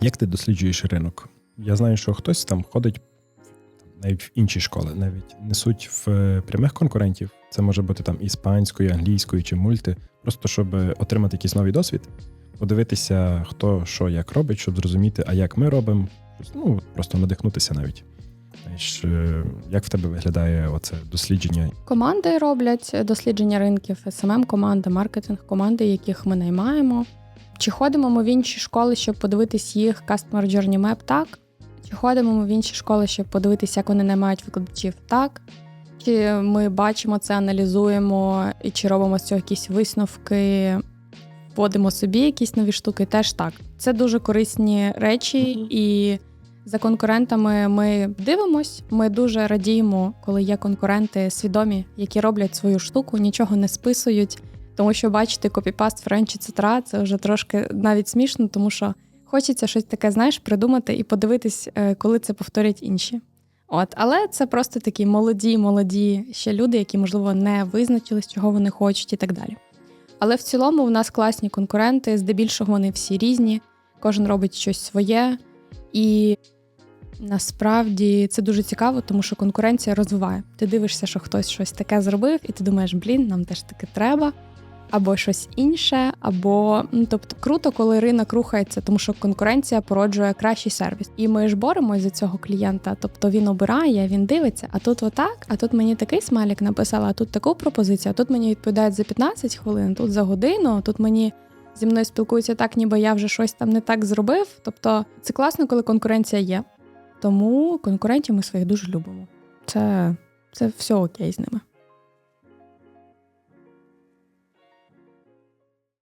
Як ти досліджуєш ринок? Я знаю, що хтось там ходить навіть в інші школи, навіть несуть в е, прямих конкурентів. Це може бути там іспанською, англійською чи мульти, просто щоб отримати якийсь новий досвід, подивитися, хто що як робить, щоб зрозуміти, а як ми робимо. Ну, просто надихнутися навіть. Знаєш, е, як в тебе виглядає оце дослідження? Команди роблять дослідження ринків, СММ команда, маркетинг команди, яких ми наймаємо. Чи ходимо ми в інші школи, щоб подивитись їх Customer Journey Map? Так. Чи ходимо ми в інші школи, щоб подивитися, як вони наймають викладачів? Так. Чи ми бачимо це, аналізуємо і чи робимо з цього якісь висновки, вводимо собі якісь нові штуки? Теж так. Це дуже корисні речі, Мгм. і за конкурентами ми дивимось. Ми дуже радіємо, коли є конкуренти свідомі, які роблять свою штуку, нічого не списують. Тому що бачити копіпаст Френчі цитра це вже трошки навіть смішно, тому що хочеться щось таке, знаєш, придумати і подивитись, е, коли це повторять інші. От, але це просто такі молоді, молоді ще люди, які, можливо, не визначились, чого вони хочуть, і так далі. Але в цілому в нас класні конкуренти, здебільшого вони всі різні, кожен робить щось своє. І насправді це дуже цікаво, тому що конкуренція розвиває. Ти дивишся, що хтось щось таке зробив, і ти думаєш, блін, нам теж таке треба. Або щось інше, або ну, тобто круто, коли ринок рухається, тому що конкуренція породжує кращий сервіс. І ми ж боремось за цього клієнта. Тобто він обирає, він дивиться, а тут отак, а тут мені такий смайлик написала, а тут таку пропозицію, а тут мені відповідають за 15 хвилин, тут за годину, тут мені зі мною спілкуються так, ніби я вже щось там не так зробив. Тобто це класно, коли конкуренція є. Тому конкурентів ми своїх дуже любимо. Це, це все окей з ними.